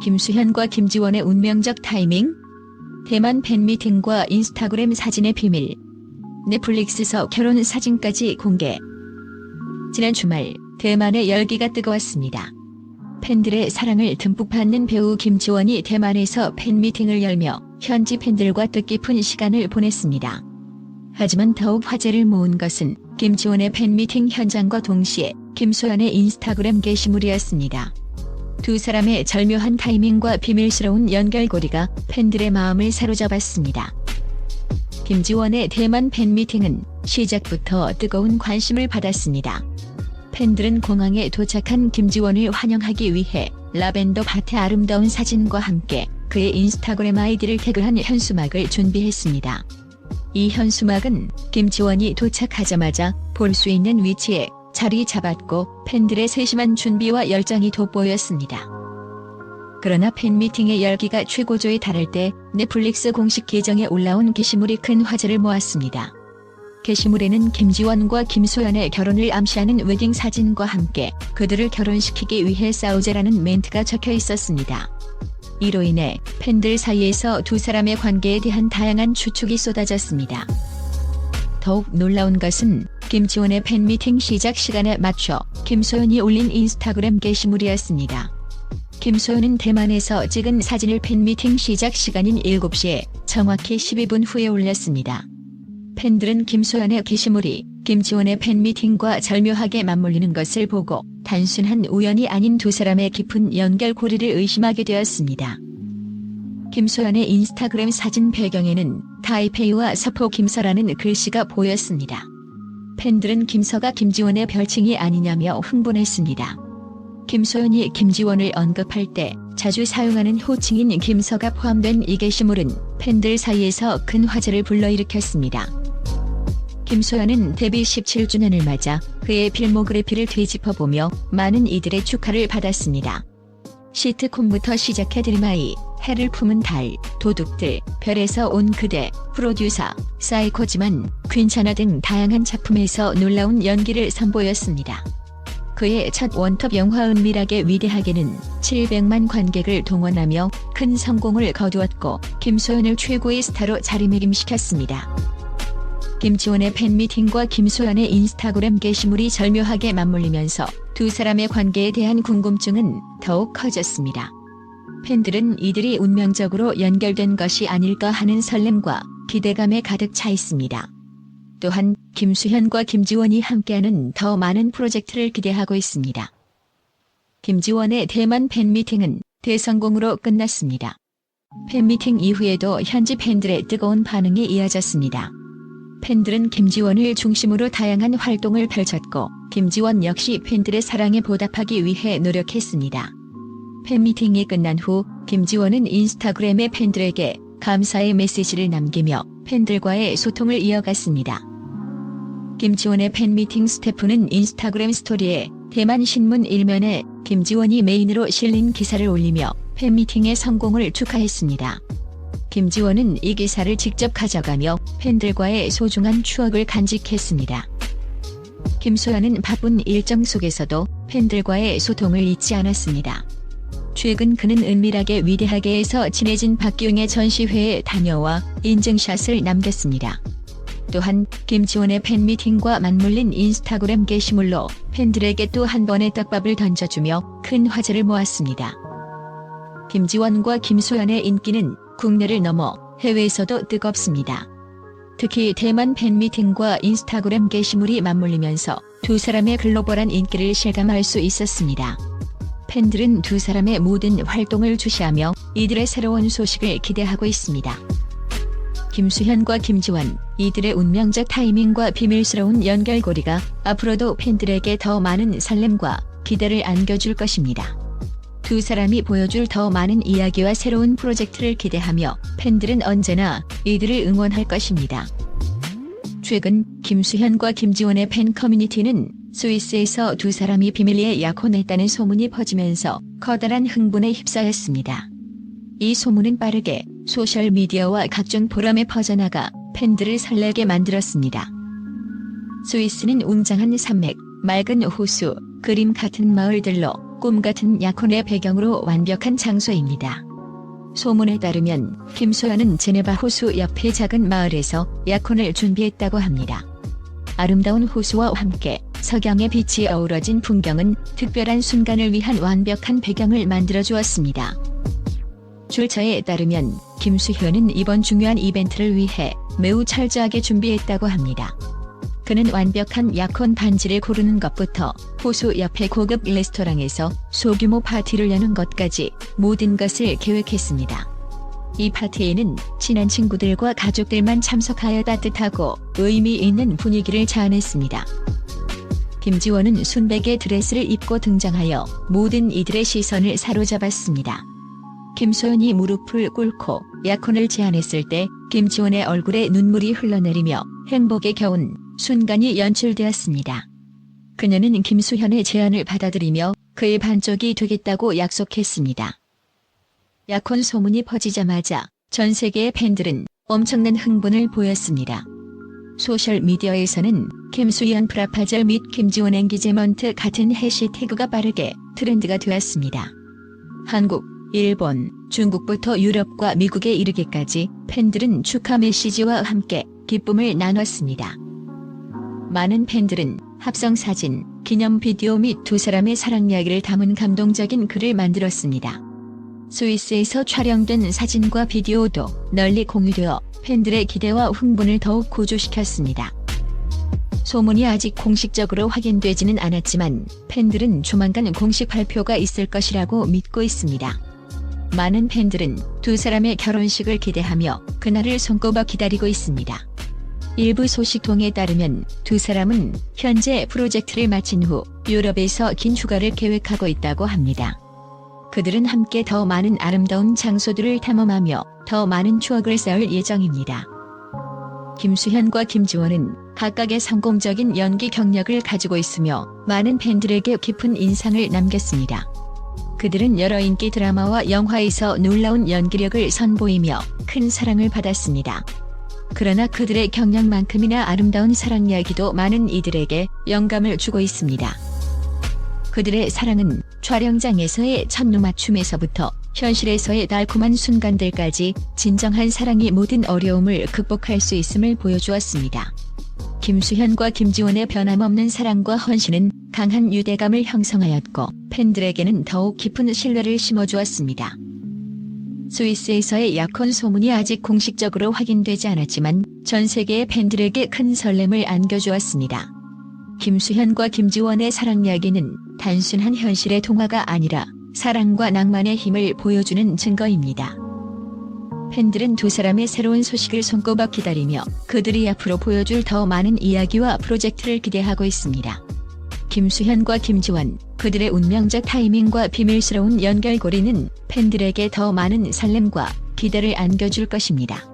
김수현과 김지원의 운명적 타이밍? 대만 팬미팅과 인스타그램 사진의 비밀. 넷플릭스서 결혼 사진까지 공개. 지난 주말 대만의 열기가 뜨거웠습니다. 팬들의 사랑을 듬뿍 받는 배우 김지원이 대만에서 팬미팅을 열며 현지 팬들과 뜻깊은 시간을 보냈습니다. 하지만 더욱 화제를 모은 것은 김지원의 팬미팅 현장과 동시에 김소연의 인스타그램 게시물이었습니다. 두 사람의 절묘한 타이밍과 비밀스러운 연결고리가 팬들의 마음을 사로잡았습니다. 김지원의 대만 팬미팅은 시작부터 뜨거운 관심을 받았습니다. 팬들은 공항에 도착한 김지원을 환영하기 위해 라벤더 밭의 아름다운 사진과 함께 그의 인스타그램 아이디를 태그한 현수막을 준비했습니다. 이 현수막은 김지원이 도착하자마자 볼 수 있는 위치에 자리 잡았고 팬들의 세심한 준비와 열정이 돋보였습니다. 그러나 팬미팅의 열기가 최고조에 달할 때 넷플릭스 공식 계정에 올라온 게시물이 큰 화제를 모았습니다. 게시물에는 김지원과 김소연의 결혼을 암시하는 웨딩 사진과 함께 그들을 결혼시키기 위해 싸우자라는 멘트가 적혀 있었습니다. 이로 인해 팬들 사이에서 두 사람의 관계에 대한 다양한 추측이 쏟아졌습니다. 더욱 놀라운 것은 김지원의 팬미팅 시작 시간에 맞춰 김소연이 올린 인스타그램 게시물이었습니다. 김소연은 대만에서 찍은 사진을 팬미팅 시작 시간인 7시에 정확히 12분 후에 올렸습니다. 팬들은 김소연의 게시물이 김지원의 팬미팅과 절묘하게 맞물리는 것을 보고 단순한 우연이 아닌 두 사람의 깊은 연결고리를 의심하게 되었습니다. 김소연의 인스타그램 사진 배경에는 타이페이와 서포 김서라는 글씨가 보였습니다. 팬들은 김서가 김지원의 별칭이 아니냐며 흥분했습니다. 김소연이 김지원을 언급할 때 자주 사용하는 호칭인 김서가 포함된 이 게시물은 팬들 사이에서 큰 화제를 불러일으켰습니다. 김소연은 데뷔 17주년을 맞아 그의 필모그래피를 되짚어보며 많은 이들의 축하를 받았습니다. 시트콤부터 시작해 드림아이, 해를 품은 달, 도둑들, 별에서 온 그대, 프로듀서, 사이코지만, 괜찮아 등 다양한 작품에서 놀라운 연기를 선보였습니다. 그의 첫 원톱 영화 은밀하게 위대하게는 700만 관객을 동원하며 큰 성공을 거두었고 김소연을 최고의 스타로 자리매김시켰습니다. 김지원의 팬미팅과 김소연의 인스타그램 게시물이 절묘하게 맞물리면서 두 사람의 관계에 대한 궁금증은 더욱 커졌습니다. 팬들은 이들이 운명적으로 연결된 것이 아닐까 하는 설렘과 기대감에 가득 차 있습니다. 또한 김수현과 김지원이 함께하는 더 많은 프로젝트를 기대하고 있습니다. 김지원의 대만 팬미팅은 대성공으로 끝났습니다. 팬미팅 이후에도 현지 팬들의 뜨거운 반응이 이어졌습니다. 팬들은 김지원을 중심으로 다양한 활동을 펼쳤고 김지원 역시 팬들의 사랑에 보답하기 위해 노력했습니다. 팬미팅이 끝난 후 김지원은 인스타그램에 팬들에게 감사의 메시지를 남기며 팬들과의 소통을 이어갔습니다. 김지원의 팬미팅 스태프는 인스타그램 스토리에 대만 신문 일면에 김지원이 메인으로 실린 기사를 올리며 팬미팅의 성공을 축하했습니다. 김지원은 이 기사를 직접 가져가며 팬들과의 소중한 추억을 간직했습니다. 김소연은 바쁜 일정 속에서도 팬들과의 소통을 잊지 않았습니다. 최근 그는 은밀하게 위대하게에서 친해진 박기웅의 전시회에 다녀와 인증샷을 남겼습니다. 또한 김지원의 팬미팅과 맞물린 인스타그램 게시물로 팬들에게 또 한 번의 떡밥을 던져주며 큰 화제를 모았습니다. 김지원과 김소연의 인기는 국내를 넘어 해외에서도 뜨겁습니다. 특히 대만 팬미팅과 인스타그램 게시물이 맞물리면서 두 사람의 글로벌한 인기를 실감할 수 있었습니다. 팬들은 두 사람의 모든 활동을 주시하며 이들의 새로운 소식을 기대하고 있습니다. 김수현과 김지원, 이들의 운명적 타이밍과 비밀스러운 연결고리가 앞으로도 팬들에게 더 많은 설렘과 기대를 안겨줄 것입니다. 두 사람이 보여줄 더 많은 이야기와 새로운 프로젝트를 기대하며 팬들은 언제나 이들을 응원할 것입니다. 최근 김수현과 김지원의 팬 커뮤니티는 스위스에서 두 사람이 비밀리에 약혼했다는 소문이 퍼지면서 커다란 흥분에 휩싸였습니다. 이 소문은 빠르게 소셜미디어와 각종 포럼에 퍼져나가 팬들을 설레게 만들었습니다. 스위스는 웅장한 산맥, 맑은 호수, 그림 같은 마을들로 꿈 같은 약혼의 배경으로 완벽한 장소입니다. 소문에 따르면 김소연은 제네바 호수 옆의 작은 마을에서 약혼을 준비했다고 합니다. 아름다운 호수와 함께 석양의 빛이 어우러진 풍경은 특별한 순간을 위한 완벽한 배경을 만들어 주었습니다. 출처에 따르면 김수현은 이번 중요한 이벤트를 위해 매우 철저하게 준비했다고 합니다. 그는 완벽한 약혼 반지를 고르는 것부터 호수 옆의 고급 레스토랑에서 소규모 파티를 여는 것까지 모든 것을 계획했습니다. 이 파티에는 친한 친구들과 가족들만 참석하여 따뜻하고 의미 있는 분위기를 자아냈습니다. 김지원은 순백의 드레스를 입고 등장하여 모든 이들의 시선을 사로잡았습니다. 김소연이 무릎을 꿇고 약혼을 제안했을 때 김지원의 얼굴에 눈물이 흘러내리며 행복에 겨운 순간이 연출되었습니다. 그녀는 김수현의 제안을 받아들이며 그의 반쪽이 되겠다고 약속했습니다. 약혼 소문이 퍼지자마자 전 세계의 팬들은 엄청난 흥분을 보였습니다. 소셜미디어에서는 김수현 프라파절 및 김지원 앵기제먼트 같은 해시태그가 빠르게 트렌드가 되었습니다. 한국, 일본, 중국부터 유럽과 미국에 이르기까지 팬들은 축하 메시지와 함께 기쁨을 나눴습니다. 많은 팬들은 합성 사진, 기념 비디오 및 두 사람의 사랑 이야기를 담은 감동적인 글을 만들었습니다. 스위스에서 촬영된 사진과 비디오도 널리 공유되어 팬들의 기대와 흥분을 더욱 고조시켰습니다. 소문이 아직 공식적으로 확인되지는 않았지만 팬들은 조만간 공식 발표가 있을 것이라고 믿고 있습니다. 많은 팬들은 두 사람의 결혼식을 기대하며 그날을 손꼽아 기다리고 있습니다. 일부 소식통에 따르면 두 사람은 현재 프로젝트를 마친 후 유럽에서 긴 휴가를 계획하고 있다고 합니다. 그들은 함께 더 많은 아름다운 장소들을 탐험하며 더 많은 추억을 쌓을 예정입니다. 김수현과 김지원은 각각의 성공적인 연기 경력을 가지고 있으며 많은 팬들에게 깊은 인상을 남겼습니다. 그들은 여러 인기 드라마와 영화에서 놀라운 연기력을 선보이며 큰 사랑을 받았습니다. 그러나 그들의 경력만큼이나 아름다운 사랑 이야기도 많은 이들에게 영감을 주고 있습니다. 그들의 사랑은 촬영장에서의 첫눈 맞춤에서부터 현실에서의 달콤한 순간들까지 진정한 사랑이 모든 어려움을 극복할 수 있음을 보여주었습니다. 김수현과 김지원의 변함없는 사랑과 헌신은 강한 유대감을 형성하였고 팬들에게는 더욱 깊은 신뢰를 심어주었습니다. 스위스에서의 약혼 소문이 아직 공식적으로 확인되지 않았지만 전 세계의 팬들에게 큰 설렘을 안겨주었습니다. 김수현과 김지원의 사랑 이야기는 단순한 현실의 동화가 아니라 사랑과 낭만의 힘을 보여주는 증거입니다. 팬들은 두 사람의 새로운 소식을 손꼽아 기다리며 그들이 앞으로 보여줄 더 많은 이야기와 프로젝트를 기대하고 있습니다. 김수현과 김지원, 그들의 운명적 타이밍과 비밀스러운 연결고리는 팬들에게 더 많은 설렘과 기대를 안겨줄 것입니다.